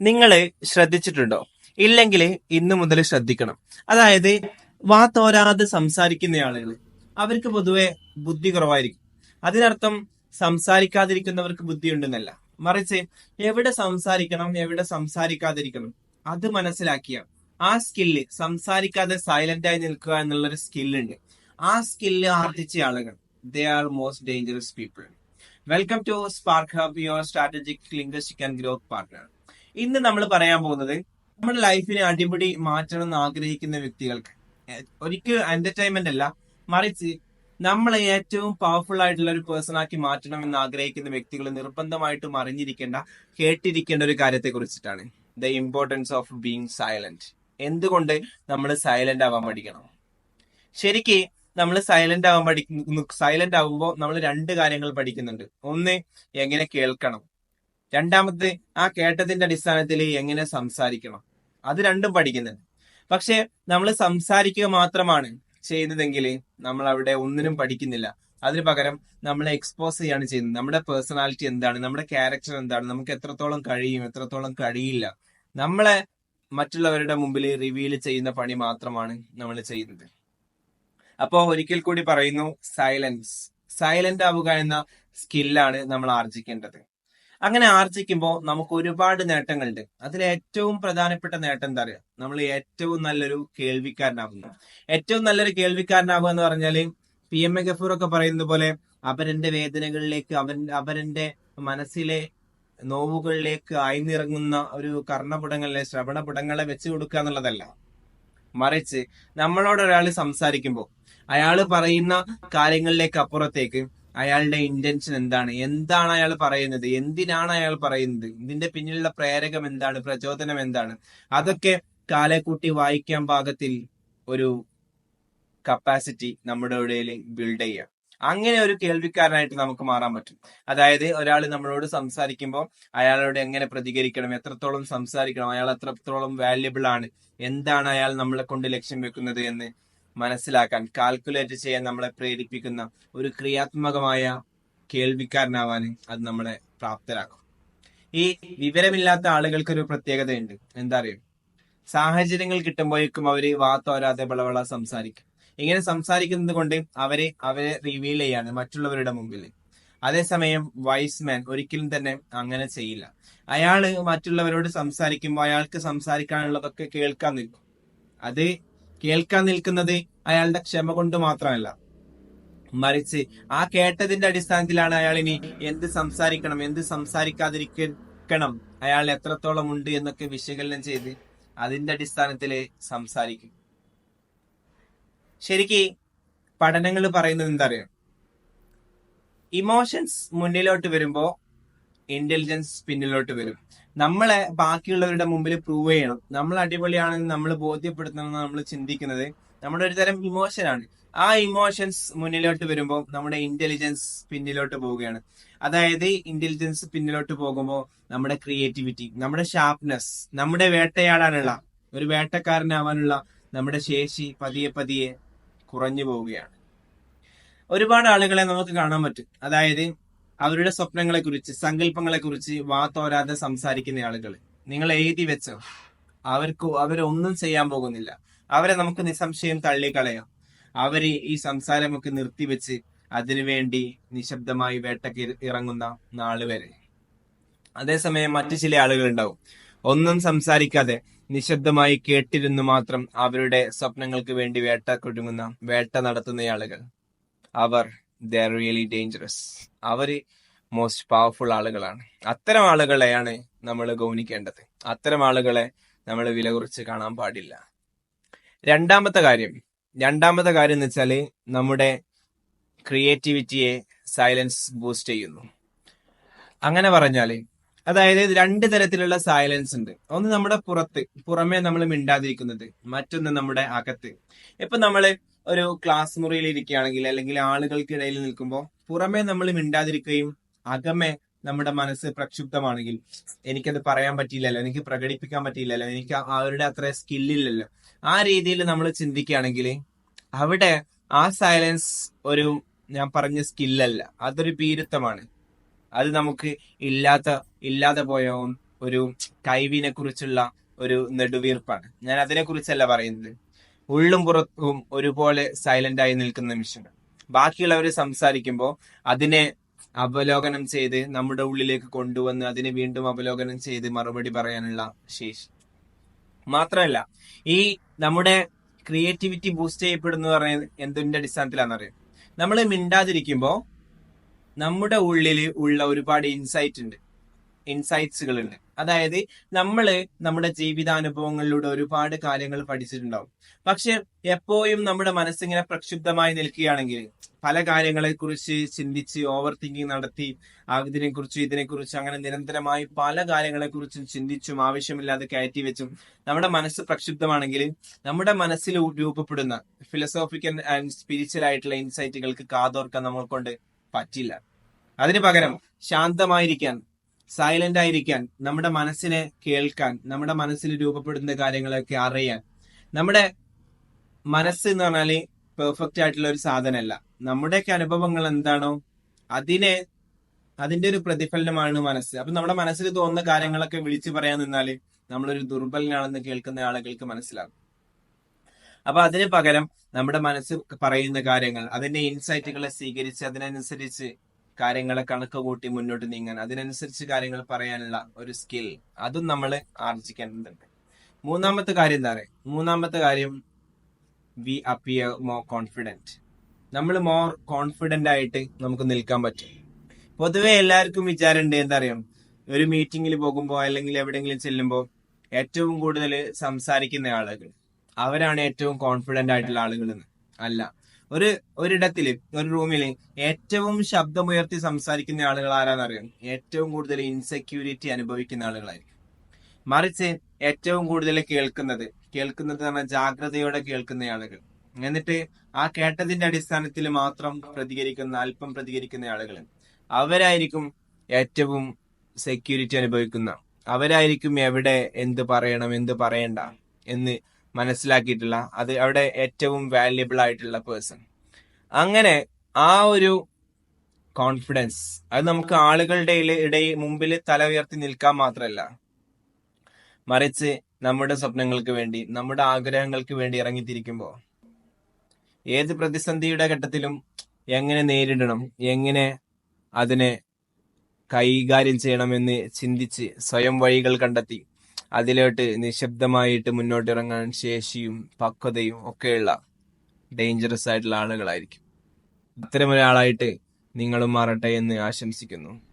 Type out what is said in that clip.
നിങ്ങൾ ശ്രദ്ധിച്ചിട്ടുണ്ടോ? ഇല്ലെങ്കിൽ ഇന്നു മുതൽ ശ്രദ്ധിക്കണം. അതായത് വാ തോരാതെ സംസാരിക്കുന്ന ആളുകൾ അവർക്ക് പൊതുവെ ബുദ്ധി കുറവായിരിക്കും. അതിനർത്ഥം സംസാരിക്കാതിരിക്കുന്നവർക്ക് ബുദ്ധിയുണ്ടെന്നല്ല. മറിച്ച് എവിടെ സംസാരിക്കണം എവിടെ സംസാരിക്കാതിരിക്കണം അത് മനസ്സിലാക്കിയ ആ സ്കില്ല് സംസാരിക്കാതെ സൈലന്റ് ആയി നിൽക്കുക എന്നുള്ളൊരു സ്കില്ലുണ്ട്. ആ സ്കില്ല് ആർജിച്ച ആളുകൾ they are most dangerous people welcome to Spark Hub your strategic linguistic and growth partner ഇന്ന് നമ്മൾ പറയാൻ പോകുന്നത് നമ്മുടെ ലൈഫിനെ അടിപൊളി മാറ്റണം എന്ന് ആഗ്രഹിക്കുന്ന വ്യക്തികൾക്ക് ഒരിക്കലും എന്റർടൈൻമെന്റ് അല്ല മറിച്ച് നമ്മളെ ഏറ്റവും പവർഫുൾ ആയിട്ടുള്ള ഒരു പേഴ്സണാക്കി മാറ്റണം എന്ന് ആഗ്രഹിക്കുന്ന വ്യക്തികൾ നിർബന്ധമായിട്ടും അറിഞ്ഞിരിക്കേണ്ട കേട്ടിരിക്കേണ്ട ഒരു കാര്യത്തെ കുറിച്ചിട്ടാണ്. The importance of being silent എന്തുകൊണ്ട് നമ്മൾ സൈലന്റ് ആവാൻ പഠിക്കണം ശരിക്ക് നമ്മൾ സൈലന്റ് ആവാൻ പഠിക്കുന്നു സൈലന്റ് ആവുമ്പോൾ നമ്മൾ രണ്ട് കാര്യങ്ങൾ പഠിക്കുന്നുണ്ട്. ഒന്ന് എങ്ങനെ കേൾക്കണം? രണ്ടാമത്തെ ആ കേട്ടതിന്റെ അടിസ്ഥാനത്തിൽ എങ്ങനെ സംസാരിക്കണം? അത് രണ്ടും പഠിക്കുന്നുണ്ട്. പക്ഷെ നമ്മൾ സംസാരിക്കുക മാത്രമാണ് ചെയ്യുന്നതെങ്കിൽ നമ്മൾ അവിടെ ഒന്നിനും പഠിക്കുന്നില്ല. അതിന് പകരം നമ്മളെ എക്സ്പോസ് ചെയ്യാണ് ചെയ്യുന്നത്. നമ്മുടെ പേഴ്സണാലിറ്റി എന്താണ്? നമ്മുടെ ക്യാരക്ടർ എന്താണ്? നമുക്ക് എത്രത്തോളം കഴിയും? എത്രത്തോളം കഴിയില്ല? നമ്മളെ മറ്റുള്ളവരുടെ മുമ്പിൽ റിവീൽ ചെയ്യുന്ന പണി മാത്രമാണ് നമ്മൾ ചെയ്യുന്നത്. അപ്പോ ഒരിക്കൽ കൂടി പറയുന്നു സൈലൻസ് സൈലന്റ് ആവുക എന്ന സ്കില്ലാണ് നമ്മൾ ആർജിക്കേണ്ടത്. അങ്ങനെ ആർജിക്കുമ്പോൾ നമുക്ക് ഒരുപാട് നേട്ടങ്ങളുണ്ട്. അതിൽ ഏറ്റവും പ്രധാനപ്പെട്ട നേട്ടം എന്താ പറയുക നമ്മൾ ഏറ്റവും നല്ലൊരു കേൾവിക്കാരനാകുന്നു ഏറ്റവും നല്ലൊരു കേൾവിക്കാരനാകുക എന്ന് പറഞ്ഞാൽ പി എം എ ഗഫൂർ ഒക്കെ പറയുന്ന പോലെ അവരന്റെ വേദനകളിലേക്ക് അവൻ അവരന്റെ മനസ്സിലെ നോവുകളിലേക്ക് ആയിന്നിറങ്ങുന്ന ഒരു കർണപുടങ്ങളിലെ ശ്രവണപുടങ്ങളെ വെച്ച് കൊടുക്കുക എന്നുള്ളതല്ല. മറിച്ച് നമ്മളോട് ഒരാൾ സംസാരിക്കുമ്പോൾ അയാൾ പറയുന്ന കാര്യങ്ങളിലേക്ക് അപ്പുറത്തേക്ക് അയാളുടെ ഇന്റൻഷൻ എന്താണ്? എന്താണ് അയാൾ പറയുന്നത്? എന്തിനാണ് അയാൾ പറയുന്നത്? ഇതിന്റെ പിന്നിലുള്ള പ്രേരകം എന്താണ്? പ്രചോദനം എന്താണ്? അതൊക്കെ കാലേക്കൂട്ടി വായിക്കാൻ പാകത്തിൽ ഒരു കപ്പാസിറ്റി നമ്മുടെ ഇടയിൽ ബിൽഡ് ചെയ്യാം. അങ്ങനെ ഒരു കേൾവിക്കാരനായിട്ട് നമുക്ക് മാറാൻ പറ്റും. അതായത് ഒരാൾ നമ്മളോട് സംസാരിക്കുമ്പോൾ അയാളോട് എങ്ങനെ പ്രതികരിക്കണം? എത്രത്തോളം സംസാരിക്കണം? അയാൾ എത്രത്തോളം വാല്യബിൾ ആണ്? എന്താണ് അയാൾ നമ്മളെ കൊണ്ട് ലക്ഷ്യം വെക്കുന്നത് എന്ന് മനസ്സിലാക്കാൻ കാൽക്കുലേറ്റ് ചെയ്യാൻ നമ്മളെ പ്രേരിപ്പിക്കുന്ന ഒരു ക്രിയാത്മകമായ കേൾവിക്കാരനാവാൻ അത് നമ്മളെ പ്രാപ്തരാക്കും. ഈ വിവരമില്ലാത്ത ആളുകൾക്ക് ഒരു പ്രത്യേകതയുണ്ട്. എന്താ അറിയോ? സാഹചര്യങ്ങൾ കിട്ടുമ്പോഴേക്കും അവർ വാ തോരാതെ ബളവള സംസാരിക്കും. ഇങ്ങനെ സംസാരിക്കുന്നത് കൊണ്ട് അവരെ അവരെ റിവീൽ ചെയ്യാണ് മറ്റുള്ളവരുടെ മുമ്പിൽ. അതേസമയം വൈസ് മാൻ ഒരിക്കലും തന്നെ അങ്ങനെ ചെയ്യില്ല. അയാൾ മറ്റുള്ളവരോട് സംസാരിക്കുമ്പോൾ അയാൾക്ക് സംസാരിക്കാനുള്ളതൊക്കെ കേൾക്കാൻ നിൽക്കും. അത് കേൾക്കാൻ നിൽക്കുന്നത് അയാളുടെ ക്ഷമ കൊണ്ട് മാത്രമല്ല. മറിച്ച് ആ കേട്ടതിന്റെ അടിസ്ഥാനത്തിലാണ് അയാൾ ഇനി എന്ത് സംസാരിക്കണം എന്ത് സംസാരിക്കാതിരിക്കണം അയാൾ എത്രത്തോളം ഉണ്ട് എന്നൊക്കെ വിശകലനം ചെയ്ത് അതിന്റെ അടിസ്ഥാനത്തിൽ സംസാരിക്കും. ശരിക്ക് പഠനങ്ങൾ പറയുന്നത് എന്താ അറിയാം? ഇമോഷൻസ് മുന്നിലോട്ട് വരുമ്പോ ഇന്റലിജൻസ് പിന്നിലോട്ട് വരും. നമ്മളെ ബാക്കിയുള്ളവരുടെ മുമ്പിൽ പ്രൂവ് ചെയ്യണം. നമ്മൾ അടിപൊളിയാണെന്ന് നമ്മൾ ബോധ്യപ്പെടുത്തണം നമ്മൾ ചിന്തിക്കുന്നത്. നമ്മുടെ ഒരു തരം ഇമോഷനാണ് ആ ഇമോഷൻസ് മുന്നിലോട്ട് വരുമ്പോൾ നമ്മുടെ ഇന്റലിജൻസ് പിന്നിലോട്ട് പോവുകയാണ്. അതായത് ഇന്റലിജൻസ് പിന്നിലോട്ട് പോകുമ്പോൾ നമ്മുടെ ക്രിയേറ്റിവിറ്റി നമ്മുടെ ഷാർപ്നെസ് നമ്മുടെ വേട്ടയാടാനുള്ള ഒരു വേട്ടക്കാരനാവാനുള്ള നമ്മുടെ ശേഷി പതിയെ പതിയെ കുറഞ്ഞു പോവുകയാണ്. ഒരുപാട് ആളുകളെ നമുക്ക് കാണാൻ പറ്റും. അതായത് അവരുടെ സ്വപ്നങ്ങളെ കുറിച്ച് സങ്കല്പങ്ങളെ കുറിച്ച് വാ തോരാതെ സംസാരിക്കുന്ന ആളുകൾ. നിങ്ങൾ എഴുതി വെച്ചോ. അവർക്ക് അവരൊന്നും ചെയ്യാൻ പോകുന്നില്ല. അവരെ നമുക്ക് നിസ്സംശയം തള്ളിക്കളയാം. അവർ ഈ സംസാരമൊക്കെ നിർത്തിവെച്ച് അതിനുവേണ്ടി നിശബ്ദമായി വേട്ടക്ക് ഇറ- ഇറങ്ങുന്ന നാൾ വരെ. അതേസമയം മറ്റു ചില ആളുകൾ ഉണ്ടാവും ഒന്നും സംസാരിക്കാതെ നിശബ്ദമായി കേട്ടിരുന്നു മാത്രം അവരുടെ സ്വപ്നങ്ങൾക്ക് വേണ്ടി വേട്ട കൊടുങ്ങുന്ന വേട്ട നടത്തുന്ന ആളുകൾ. അവർ ദ റിയലി ഡേഞ്ചറസ് അവർ മോസ്റ്റ് പവർഫുൾ ആളുകളാണ്. അത്തരം ആളുകളെയാണ് നമ്മൾ ഗൗനിക്കേണ്ടത്. അത്തരം ആളുകളെ നമ്മൾ വില കുറിച്ച് കാണാൻ പാടില്ല. രണ്ടാമത്തെ കാര്യം. രണ്ടാമത്തെ കാര്യം എന്ന് വെച്ചാൽ നമ്മുടെ ക്രിയേറ്റിവിറ്റിയെ സൈലൻസ് ബൂസ്റ്റ് ചെയ്യുന്നു. അങ്ങനെ പറഞ്ഞാൽ അതായത് രണ്ട് തരത്തിലുള്ള സൈലൻസ് ഉണ്ട്. ഒന്ന് നമ്മുടെ പുറത്ത് പുറമേ നമ്മൾ മിണ്ടാതിരിക്കുന്നത് മറ്റൊന്ന് നമ്മുടെ അകത്ത്. ഇപ്പൊ നമ്മൾ ഒരു ക്ലാസ് മുറിയിൽ ഇരിക്കുകയാണെങ്കിൽ അല്ലെങ്കിൽ ആളുകൾക്കിടയിൽ നിൽക്കുമ്പോൾ പുറമേ നമ്മൾ മിണ്ടാതിരിക്കുകയും അകമേ നമ്മുടെ മനസ്സ് പ്രക്ഷുബ്ധമാണെങ്കിൽ എനിക്കത് പറയാൻ പറ്റിയില്ലല്ലോ എനിക്ക് പ്രകടിപ്പിക്കാൻ പറ്റിയില്ലല്ലോ എനിക്ക് അവരുടെ അത്ര സ്കില്ലില്ലല്ലോ ആ രീതിയിൽ നമ്മൾ ചിന്തിക്കുകയാണെങ്കിൽ അവിടെ ആ സൈലൻസ് ഒരു ഞാൻ പറഞ്ഞ സ്കില്ലല്ല അതൊരു ഭീരുത്വമാണ് അത് നമുക്ക് ഇല്ലാത്ത ഇല്ലാതെ പോയ ഒരു കഴിവിനെ കുറിച്ചുള്ള ഒരു നെടുവീർപ്പാണ്. ഞാൻ അതിനെ കുറിച്ചല്ല പറയുന്നത്. ഉള്ളും പുറത്തും ഒരുപോലെ സൈലന്റ് ആയി നിൽക്കുന്ന നിമിഷങ്ങൾ ബാക്കിയുള്ളവർ സംസാരിക്കുമ്പോൾ അതിനെ അവലോകനം ചെയ്ത് നമ്മുടെ ഉള്ളിലേക്ക് കൊണ്ടുവന്ന് അതിനെ വീണ്ടും അവലോകനം ചെയ്ത് മറുപടി പറയാനുള്ള ശേഷി. മാത്രമല്ല ഈ നമ്മുടെ ക്രിയേറ്റിവിറ്റി ബൂസ്റ്റ് ചെയ്യപ്പെടുന്നു പറയുന്നത് എന്തിന്റെ അടിസ്ഥാനത്തിലാണെന്നറിയാം നമ്മൾ മിണ്ടാതിരിക്കുമ്പോൾ നമ്മുടെ ഉള്ളിൽ ഉള്ള ഒരുപാട് ഇൻസൈറ്റ് ഉണ്ട്. ഇൻസൈറ്റ്സുകൾ ഉണ്ട് അതായത് നമ്മൾ നമ്മുടെ ജീവിതാനുഭവങ്ങളിലൂടെ ഒരുപാട് കാര്യങ്ങൾ പഠിച്ചിട്ടുണ്ടാവും. പക്ഷെ എപ്പോഴും നമ്മുടെ മനസ്സിങ്ങനെ പ്രക്ഷുബ്ധമായി നിൽക്കുകയാണെങ്കിൽ പല കാര്യങ്ങളെ കുറിച്ച് ചിന്തിച്ച് ഓവർ തിങ്കിങ് നടത്തി ഇതിനെ കുറിച്ച് ഇതിനെ കുറിച്ച് അങ്ങനെ നിരന്തരമായി പല കാര്യങ്ങളെ കുറിച്ചും ചിന്തിച്ചും ആവശ്യമില്ലാതെ കയറ്റി വെച്ചും നമ്മുടെ മനസ്സ് പ്രക്ഷുബ്ധമാണെങ്കിൽ നമ്മുടെ മനസ്സിൽ രൂപപ്പെടുന്ന ഫിലോസോഫിക്കൽ ആൻഡ് സ്പിരിച്വൽ ആയിട്ടുള്ള ഇൻസൈറ്റുകൾക്ക് കാതോർക്കാൻ നമ്മൾ കൊണ്ട് പറ്റില്ല. അതിന് പകരം ശാന്തമായിരിക്കാൻ സൈലന്റ് ആയിരിക്കാൻ നമ്മുടെ മനസ്സിനെ കേൾക്കാൻ നമ്മുടെ മനസ്സിൽ രൂപപ്പെടുന്ന കാര്യങ്ങളൊക്കെ അറിയാൻ. നമ്മുടെ മനസ്സ് എന്ന് പറഞ്ഞാൽ പെർഫെക്റ്റ് ആയിട്ടുള്ള ഒരു സാധനമല്ല. നമ്മുടെയൊക്കെ അനുഭവങ്ങൾ എന്താണോ അതിനെ അതിന്റെ ഒരു പ്രതിഫലനമാണ് മനസ്സ്. അപ്പൊ നമ്മുടെ മനസ്സിൽ തോന്നുന്ന കാര്യങ്ങളൊക്കെ വിളിച്ചു പറയാൻ നിന്നാൽ നമ്മളൊരു ദുർബലനാണെന്ന് കേൾക്കുന്ന ആളുകൾക്ക് മനസ്സിലാകും. അപ്പൊ അതിന് പകരം നമ്മുടെ മനസ്സ് പറയുന്ന കാര്യങ്ങൾ അതിന്റെ ഇൻസൈറ്റുകളെ സ്വീകരിച്ച് അതിനനുസരിച്ച് കാര്യങ്ങളെ കണക്ക് കൂട്ടി മുന്നോട്ട് നീങ്ങാൻ അതിനനുസരിച്ച് കാര്യങ്ങൾ പറയാനുള്ള ഒരു സ്കിൽ അതും നമ്മൾ ആർജിക്കേണ്ടതുണ്ട് മൂന്നാമത്തെ കാര്യം എന്താ പറയുക മൂന്നാമത്തെ കാര്യം വി അപ്പിയർ മോർ കോൺഫിഡന്റ് നമ്മൾ മോർ കോൺഫിഡന്റ് ആയിട്ട് നമുക്ക് നിൽക്കാൻ പറ്റും. പൊതുവെ എല്ലാവർക്കും വിചാരമുണ്ട് എന്താ അറിയാം ഒരു മീറ്റിങ്ങിൽ പോകുമ്പോൾ അല്ലെങ്കിൽ എവിടെയെങ്കിലും ചെല്ലുമ്പോൾ ഏറ്റവും കൂടുതൽ സംസാരിക്കുന്ന ആളുകൾ അവരാണ് ഏറ്റവും കോൺഫിഡന്റ് ആയിട്ടുള്ള ആളുകൾ അല്ല ഒരു ഒരിടത്തിൽ ഒരു റൂമിൽ ഏറ്റവും ശബ്ദമുയർത്തി സംസാരിക്കുന്ന ആളുകൾ ആരാന്നറിയാം ഏറ്റവും കൂടുതൽ ഇൻസെക്യൂരിറ്റി അനുഭവിക്കുന്ന ആളുകളായിരിക്കും. മറിച്ച് ഏറ്റവും കൂടുതൽ കേൾക്കുന്നത് കേൾക്കുന്നത് പറഞ്ഞാൽ ജാഗ്രതയോടെ കേൾക്കുന്ന ആളുകൾ. എന്നിട്ട് ആ കേട്ടതിന്റെ അടിസ്ഥാനത്തിൽ മാത്രം പ്രതികരിക്കുന്ന അല്പം പ്രതികരിക്കുന്ന ആളുകൾ. അവരായിരിക്കും ഏറ്റവും സെക്യൂരിറ്റി അനുഭവിക്കുന്ന. അവരായിരിക്കും എവിടെ എന്ത് പറയണം എന്ത് പറയണ്ട എന്ന് മനസ്സിലാക്കിയിട്ടുള്ള അത് അവിടെ ഏറ്റവും വാല്യബിൾ ആയിട്ടുള്ള പേഴ്സൺ അങ്ങനെ ആ ഒരു കോൺഫിഡൻസ് അത് നമുക്ക് ആളുകളുടെ ഇടയിൽ മുമ്പിൽ തല ഉയർത്തി നിൽക്കാൻ മാത്രമല്ല. മറിച്ച് നമ്മുടെ സ്വപ്നങ്ങൾക്ക് വേണ്ടി നമ്മുടെ ആഗ്രഹങ്ങൾക്ക് വേണ്ടി ഇറങ്ങിത്തിരിക്കുമ്പോൾ ഏത് പ്രതിസന്ധിയുടെ ഘട്ടത്തിലും എങ്ങനെ നേരിടണം എങ്ങനെ അതിനെ കൈകാര്യം ചെയ്യണമെന്ന് ചിന്തിച്ച് സ്വയം വഴികൾ കണ്ടെത്തി അതിലോട്ട് നിശബ്ദമായിട്ട് മുന്നോട്ടിറങ്ങാൻ ശേഷിയും പക്വതയും ഒക്കെയുള്ള ഡേഞ്ചറസ് ആയിട്ടുള്ള ആളുകളായിരിക്കും. അത്തരമൊരാളായിട്ട് നിങ്ങളും മാറട്ടെ എന്ന് ആശംസിക്കുന്നു.